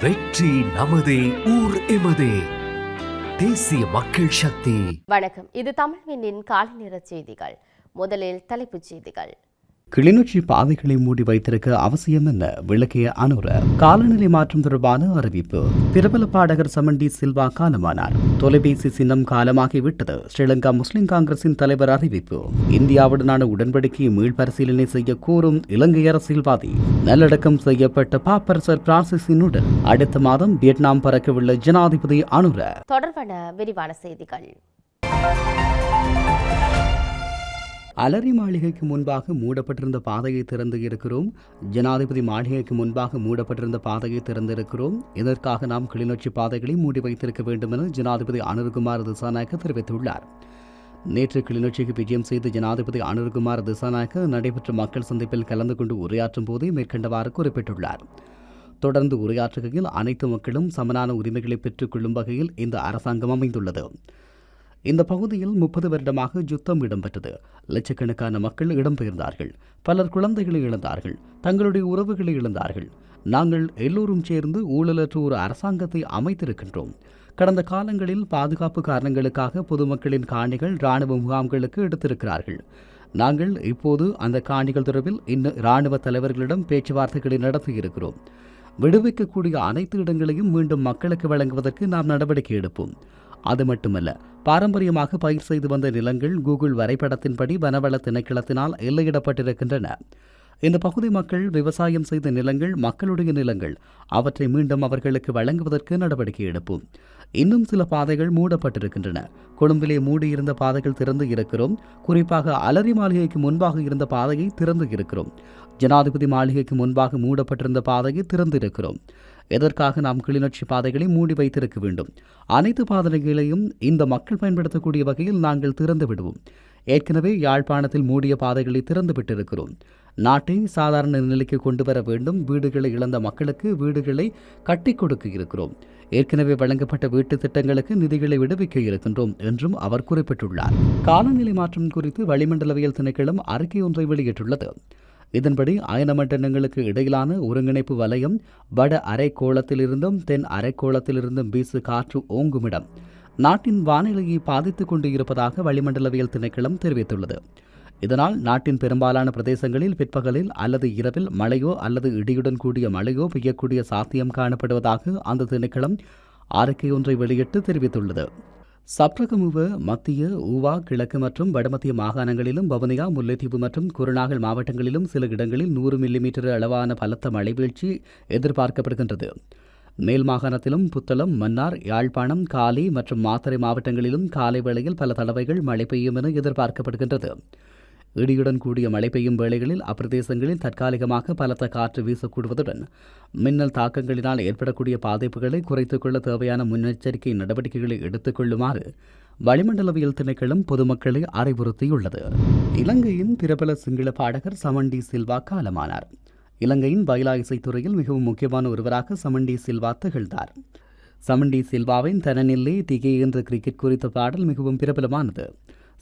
வெற்றி நமதே ஊர் எமதே. தேசிய மக்கள் சக்தி. வணக்கம். இது தமிழ்வினின் காலை நேர செய்திகள். முதலில் தலைப்புச் செய்திகள். கிளிநொச்சி பாதைகளை மூடி வைத்திருக்க அவசியம் என்ன விளக்கிய அனுர காலநிலை மாற்றம் தொடர்பான அறிவிப்பு. பிரபல பாடகர் சமண்டி சில்வா காலமானார். தொலைபேசி சின்னம் காலமாகிவிட்டது. ஸ்ரீலங்கா முஸ்லிம் காங்கிரசின் தலைவர் அறிவிப்பு. இந்தியாவுடனான உடன்படிக்கையை மீள்பரிசீலனை செய்ய கூறும் இலங்கை அரசியல்வாதி. நல்லடக்கம் செய்யப்பட்ட பாப்பரசர் பிரான்சிஸினுடன் அடுத்த மாதம் வியட்நாம் பறக்கவுள்ள ஜனாதிபதி அனுர. தொடர்பான விரிவான செய்திகள். அலரி மாளிகைக்கு முன்பாக மூடப்பட்டிருந்த பாதையை திறந்து இருக்கிறோம். ஜனாதிபதி மாளிகைக்கு முன்பாக மூடப்பட்டிருந்த பாதையை திறந்திருக்கிறோம் இதற்காக நாம் கிளிநொச்சி பாதைகளை மூடி வைத்திருக்க வேண்டும் என ஜனாதிபதி அனுர்குமார் திசாநாயக்க தெரிவித்துள்ளார். நேற்று கிளிநொச்சிக்கு விஜயம் செய்த ஜனாதிபதி அனுர்குமார் திசாநாயக்க நடைபெற்ற மக்கள் சந்திப்பில் கலந்து கொண்டு உரையாற்றும் போதே மேற்கண்டவாறு குறிப்பிட்டுள்ளார். தொடர்ந்து உரையாற்றுகையில் அனைத்து மக்களும் சமனான உரிமைகளை பெற்றுக் கொள்ளும் வகையில் இந்த அரசாங்கம் அமைந்துள்ளது. இந்த பகுதியில் முப்பது வருடமாக யுத்தம் இடம்பெற்றது. லட்சக்கணக்கான மக்கள் இடம்பெயர்ந்தார்கள். பலர் குழந்தைகளை இழந்தார்கள். தங்களுடைய உறவுகளை இழந்தார்கள். நாங்கள் எல்லோரும் சேர்ந்து ஊழலற்ற ஒரு அரசாங்கத்தை அமைத்திருக்கின்றோம். கடந்த காலங்களில் பாதுகாப்பு காரணங்களுக்காக பொதுமக்களின் காணிகள் இராணுவ முகாம்களுக்கு எடுத்திருக்கிறார்கள். நாங்கள் இப்போது அந்த காணிகள் தொடர்பில் இன்னும் இராணுவ தலைவர்களிடம் பேச்சுவார்த்தைகளை நடத்தியிருக்கிறோம். விடுவிக்கக்கூடிய அனைத்து இடங்களையும் மீண்டும் மக்களுக்கு வழங்குவதற்கு நாம் நடவடிக்கை எடுப்போம். அது மட்டுமல்ல பாரம்பரியமாக பயிர் செய்து வந்த நிலங்கள் கூகுள் வரைபடத்தின்படி வனவள திணைக்களத்தினால் எல்லையிடப்பட்டிருக்கின்றன. இந்த பகுதி மக்கள் விவசாயம் செய்த நிலங்கள் மக்களுடைய நிலங்கள். அவற்றை மீண்டும் அவர்களுக்கு வழங்குவதற்கு நடவடிக்கை எடுப்போம். இன்னும் சில பாதைகள் மூடப்பட்டிருக்கின்றன. கொழும்பிலே மூடியிருந்த பாதைகள் திறந்து இருக்கிறோம். குறிப்பாக அலரி மாளிகைக்கு முன்பாக இருந்த பாதையை திறந்து இருக்கிறோம். ஜனாதிபதி மாளிகைக்கு முன்பாக மூடப்பட்டிருந்த பாதையை திறந்து எதற்காக நாம் கிளிநொச்சி பாதைகளை மூடி வைத்திருக்க வேண்டும்? அனைத்து பாதைகளையும் இந்த மக்கள் பயன்படுத்தக்கூடிய வகையில் நாங்கள் திறந்து விடுவோம். ஏற்கனவே யாழ்ப்பாணத்தில் மூடிய பாதைகளை திறந்து விட்டிருக்கிறோம். நாட்டை சாதாரண நிலைக்கு கொண்டு வர வேண்டும். வீடுகளை இழந்த மக்களுக்கு வீடுகளை கட்டி கொடுக்க இருக்கிறோம். ஏற்கனவே வழங்கப்பட்ட வீட்டு திட்டங்களுக்கு நிதிகளை விடுவிக்க இருக்கின்றோம் என்றும் அவர் குறிப்பிட்டுள்ளார். காலநிலை மாற்றம் குறித்து வளிமண்டலவியல் திணைக்களம் அறிக்கை ஒன்றை வெளியிட்டுள்ளது. இதன்படி அயனமண்டலங்களுக்கு இடையிலான ஒருங்கிணைப்பு வலயம் வட அரைக்கோளத்திலிருந்தும் தென் அரைக்கோளத்திலிருந்தும் வீசு காற்று ஓங்குமிடம். நாட்டின் வானிலையை பாதித்துக் கொண்டு இருப்பதாக வளிமண்டலவியல் திணைக்களம் தெரிவித்துள்ளது. இதனால் நாட்டின் பெரும்பாலான பிரதேசங்களில் பிற்பகலில் அல்லது இரவில் மழையோ அல்லது இடியுடன் கூடிய மழையோ பெய்யக்கூடிய சாத்தியம் காணப்படுவதாக அந்த திணைக்களம் அறிக்கை ஒன்றை வெளியிட்டு தெரிவித்துள்ளது. சப்ரகமுவ மத்திய ஊவா கிழக்கு மற்றும் வடமத்திய மாகாணங்களிலும் வவுனியா முல்லைத்தீவு மற்றும் குருநாகல் மாவட்டங்களிலும் சில இடங்களில் நூறு மில்லிமீட்டர் அளவான பலத்த மழை வீழ்ச்சி எதிர்பார்க்கப்படுகின்றது. மேல் மாகாணத்திலும் புத்தளம் மன்னார் யாழ்ப்பாணம் காலி மற்றும் மாத்தறை மாவட்டங்களிலும் காலை வேளையில் பல தடவைகள் மழை பெய்யும் என எதிர்பார்க்கப்படுகின்றது. இடியுடன் கூடிய மழை பெய்யும் வேளைகளில் அப்பிரதேசங்களில் தற்காலிகமாக பலத்த காற்று வீசக்கூடுவதுடன் மின்னல் தாக்கங்களினால் ஏற்படக்கூடிய பாதிப்புகளை குறைத்துக் கொள்ள தேவையான முன்னெச்சரிக்கை நடவடிக்கைகளை எடுத்துக் கொள்ளுமாறு வளிமண்டலவியல் திணைக்களம் பொதுமக்களை அறிவுறுத்தியுள்ளது. இலங்கையின் பிரபல சிங்கள பாடகர் சமண்டி சில்வா காலமானார். இலங்கையின் பயிலா இசைத்துறையில் மிகவும் முக்கியமான ஒருவராக சமண்டி சில்வா திகழ்ந்தார். சமண்டி சில்வாவின் தனநில்லே திகே என்ற கிரிக்கெட் குறித்த பாடல் மிகவும் பிரபலமானது.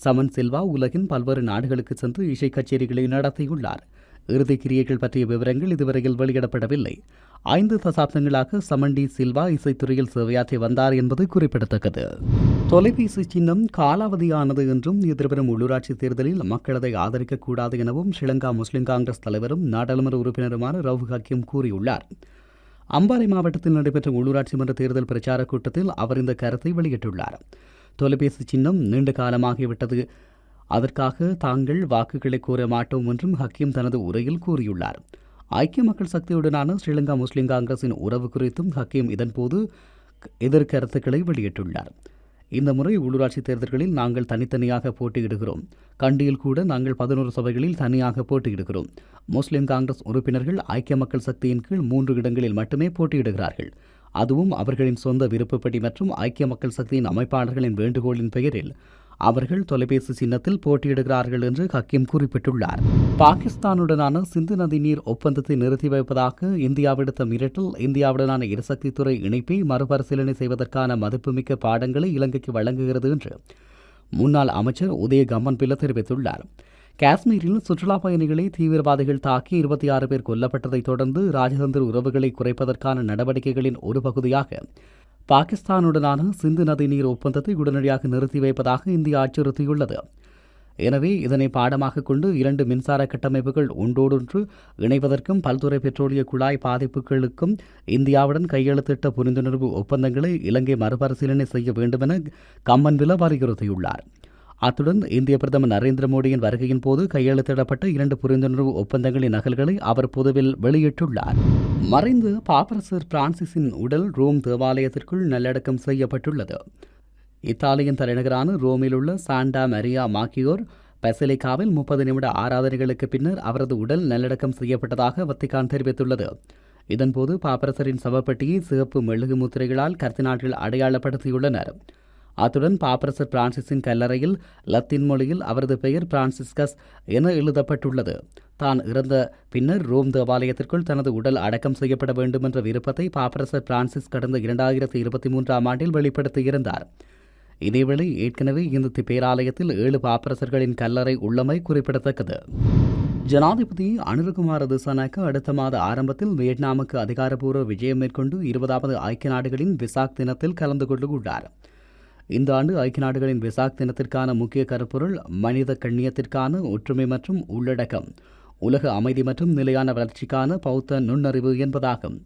சமன் சில்வா உலகின் பல்வேறு நாடுகளுக்கு சென்று இசை கச்சேரிகளை நடத்தியுள்ளார். இறுதி கிரியைகள் பற்றிய விவரங்கள் இதுவரையில் வெளியிடப்படவில்லை. ஐந்து தசாப்தங்களாக சமண்டி சில்வா இசைத்துறையில் சேவையாற்றி வந்தார் என்பது குறிப்பிடத்தக்கது. தொலைபேசி சின்னம் காலாவதியானது என்றும் எதிர்வரும் உள்ளூராட்சி தேர்தலில் மக்களதை ஆதரிக்கக்கூடாது எனவும் ஸ்ரீலங்கா முஸ்லிம் காங்கிரஸ் தலைவரும் நாடாளுமன்ற உறுப்பினருமான ரவு ஹக்கீம் கூறியுள்ளார். அம்பாறை மாவட்டத்தில் நடைபெற்ற உள்ளூராட்சி மன்ற தேர்தல் பிரச்சார கூட்டத்தில் அவர் இந்த கருத்தை வெளியிட்டுள்ளார். தொலைபேசி சின்னம் நீண்ட காலமாகிவிட்டது. அதற்காக தாங்கள் வாக்குகளை கோர மாட்டோம் என்றும் ஹக்கீம் தனது உரையில் கூறியுள்ளார். ஐக்கிய மக்கள் சக்தியுடனான ஸ்ரீலங்கா முஸ்லிம் காங்கிரசின் உறவு குறித்தும் ஹக்கீம் இதன்போது எதிர்கருத்துக்களை வெளியிட்டுள்ளார். இந்த முறை உள்ளூராட்சி தேர்தல்களில் நாங்கள் தனித்தனியாக போட்டியிடுகிறோம். கண்டியில் கூட நாங்கள் பதினோரு சபைகளில் தனியாக போட்டியிடுகிறோம். முஸ்லிம் காங்கிரஸ் உறுப்பினர்கள் ஐக்கிய மக்கள் சக்தியின் கீழ் மூன்று இடங்களில் மட்டுமே போட்டியிடுகிறார்கள். அதுவும் அவர்களின் சொந்த விருப்பப்படி மற்றும் ஐக்கிய மக்கள் சக்தியின் அமைப்பாளர்களின் வேண்டுகோளின் பெயரில் அவர்கள் தொலைபேசி சின்னத்தில் போட்டியிடுகிறார்கள் என்று ஹக்கீம் குறிப்பிட்டுள்ளார். பாகிஸ்தானுடனான சிந்து நதி நீர் ஒப்பந்தத்தை நிறுத்தி வைப்பதாக இந்தியா விடுத்த மிரட்டல் இந்தியாவுடனான எரிசக்தித்துறை இணைப்பை மறுபரிசீலனை செய்வதற்கான மதிப்புமிக்க பாடங்களை இலங்கைக்கு வழங்குகிறது என்று முன்னாள் அமைச்சர் உதய கம்மன் பிள்ள தெரிவித்துள்ளார். காஷ்மீரில் சுற்றுலா பயணிகளை தீவிரவாதிகள் தாக்கி இருபத்தி ஆறு பேர் கொல்லப்பட்டதைத் தொடர்ந்து ராஜதந்திர உறவுகளை குறைப்பதற்கான நடவடிக்கைகளின் ஒரு பகுதியாக பாகிஸ்தானுடனான சிந்து நதி நீர் ஒப்பந்தத்தை உடனடியாக நிறுத்தி வைப்பதாக இந்தியா அச்சுறுத்தியுள்ளது. எனவே இதனை பாடமாக கொண்டு இரண்டு மின்சார கட்டமைப்புகள் ஒன்றோடொன்று இணைவதற்கும் பல்துறை பெட்ரோலிய குழாய் பாதிப்புகளுக்கும் இந்தியாவுடன் கையெழுத்திட்ட புரிந்துணர்வு ஒப்பந்தங்களை இலங்கை மறுபரிசீலனை செய்ய வேண்டுமென கம்மன்வில வலியுறுத்தியுள்ளார். அத்துடன் இந்திய பிரதமர் நரேந்திர மோடியின் வருகையின் போது கையெழுத்திடப்பட்ட இரண்டு புரிந்துணர்வு ஒப்பந்தங்களின் நகல்களை அவர் பொதுவில் வெளியிட்டுள்ளார். மறைந்த பாப்பரசர் பிரான்சிஸின் உடல் ரோம் தேவாலயத்திற்குள் நல்லடக்கம் செய்யப்பட்டுள்ளது. இத்தாலியின் தலைநகரான ரோமில் உள்ள சாண்டா மரியா மாக்கியோர் பெசலிக்காவில் முப்பது நிமிட ஆராதனைகளுக்கு பின்னர் அவரது உடல் நல்லடக்கம் செய்யப்பட்டதாக வத்திகான் தெரிவித்துள்ளது. இதன்போது பாப்பரசரின் சவப்பெட்டியை சிவப்பு மெழுகு முத்திரைகளால் கர்த்தினாட்டில் அடையாளப்படுத்தியுள்ளனர். அத்துடன் பாப்பரசர் பிரான்சிஸின் கல்லறையில் லத்தீன் மொழியில் அவரது பெயர் பிரான்சிஸ்கஸ் என எழுதப்பட்டுள்ளது. தான் இறந்த பின்னர் ரோம் தேவாலயத்திற்குள் தனது உடல் அடக்கம் செய்யப்பட வேண்டும் என்ற விருப்பத்தை பாப்பரசர் பிரான்சிஸ் கடந்த இரண்டாயிரத்தி இருபத்தி மூன்றாம் ஆண்டில் வெளிப்படுத்தியிருந்தார் இதேவேளை ஏற்கனவே இந்த பேராலயத்தில் ஏழு பாப்பரசர்களின் கல்லறை உள்ளமை குறிப்பிடத்தக்கது. ஜனாதிபதி அனுரகுமார திசானாக்கு அடுத்த மாத ஆரம்பத்தில் வியட்நாமுக்கு அதிகாரப்பூர்வ விஜயம் மேற்கொண்டு இருபதாவது ஐக்கிய நாடுகளின் விசாக் தினத்தில் கலந்து கொள்ளுகிறார் இந்த ஆண்டு ஐக்கிய நாடுகளின் விசாக் தினத்திற்கான முக்கிய கருப்பொருள் மனித கண்ணியத்திற்கான ஒற்றுமை மற்றும் உள்ளடக்கம் உலக அமைதி மற்றும் நிலையான வளர்ச்சிக்கான பௌத்த நுண்ணறிவு என்பதாகும்.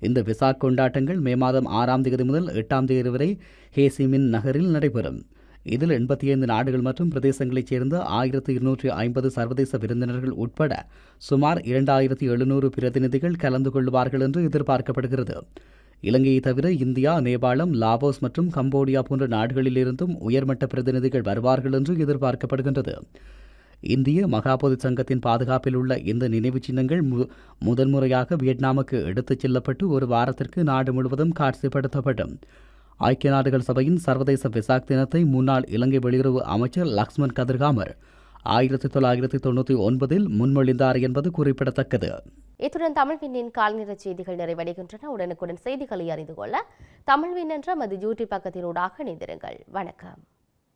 இந்த விசாக் கொண்டாட்டங்கள் மே மாதம் ஆறாம் தேதி முதல் எட்டாம் தேதி வரை ஹேசிமின் நகரில் நடைபெறும். இதில் எண்பத்தி ஐந்து நாடுகள் மற்றும் பிரதேசங்களைச் சேர்ந்த ஆயிரத்தி இருநூற்றி ஐம்பது சர்வதேச விருந்தினர்கள் உட்பட சுமார் இரண்டாயிரத்தி எழுநூறு பிரதிநிதிகள் கலந்து கொள்வார்கள் என்று எதிர்பார்க்கப்படுகிறது. இலங்கையை தவிர இந்தியா நேபாளம் லாவோஸ் மற்றும் கம்போடியா போன்ற நாடுகளிலிருந்தும் உயர்மட்ட பிரதிநிதிகள் வருவார்கள் என்று எதிர்பார்க்கப்படுகின்றது. இந்திய மகாபொது சங்கத்தின் பாதுகாப்பில் உள்ள இந்த நினைவுச் சின்னங்கள் மு முதன்முறையாக வியட்நாமுக்கு எடுத்துச் செல்லப்பட்டு ஒரு வாரத்திற்கு நாடு முழுவதும் காட்சிப்படுத்தப்படும். ஐக்கிய நாடுகள் சபையின் சர்வதேச விசாக் தினத்தை முன்னாள் இலங்கை வெளியுறவு அமைச்சர் லக்ஷ்மண் கதிர்காமர் ஆயிரத்தி தொள்ளாயிரத்தி தொண்ணூற்றி ஒன்பதில் முன்மொழிந்தார் என்பது குறிப்பிடத்தக்கது. இத்துடன் தமிழ்வினின் கால்நிற செய்திகள் நிறைவடைகின்றன. உடனுக்குடன் செய்திகளை அறிந்து கொள்ள தமிழ்வின் என்ற மது யூடியூப் பக்கத்தினூடாக இணைந்திருங்கள். வணக்கம்.